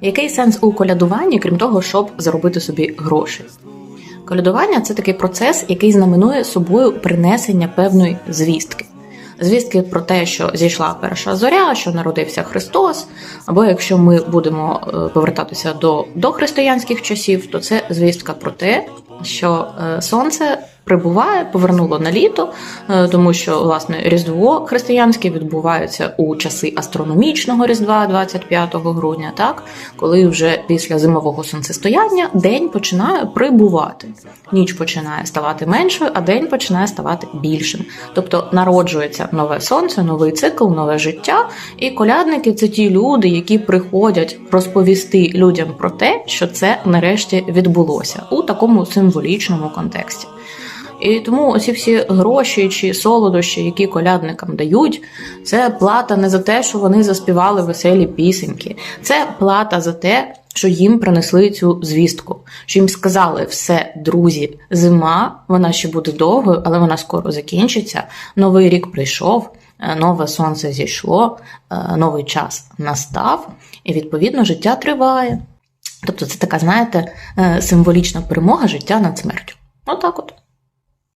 Який сенс у колядуванні, крім того, щоб заробити собі гроші? Колядування це такий процес, який знаменує собою принесення певної звістки. Звістки про те, що зійшла перша зоря, що народився Христос, або якщо ми будемо е, повертатися до дохристиянських часів, то це звістка про те, що е, сонце прибуває, повернуло на літо, е, тому що власне Різдво християнське відбувається у часи астрономічного Різдва, 25 грудня, так коли вже після зимового сонцестояння день починає прибувати. Ніч починає ставати меншою, а день починає ставати більшим. Тобто народжується нове сонце, новий цикл, нове життя. І колядники це ті люди, які приходять розповісти людям про те, що це нарешті відбулося у такому символічному контексті. І тому оці всі гроші чи солодощі, які колядникам дають, це плата не за те, що вони заспівали веселі пісеньки, це плата за те, що їм принесли цю звістку, що їм сказали все, друзі, зима, вона ще буде довгою, але вона скоро закінчиться. Новий рік прийшов, е, нове сонце зійшло, е, новий час настав, і відповідно життя триває. Тобто, це така, знаєте, е, символічна перемога життя над смертю. Отак от.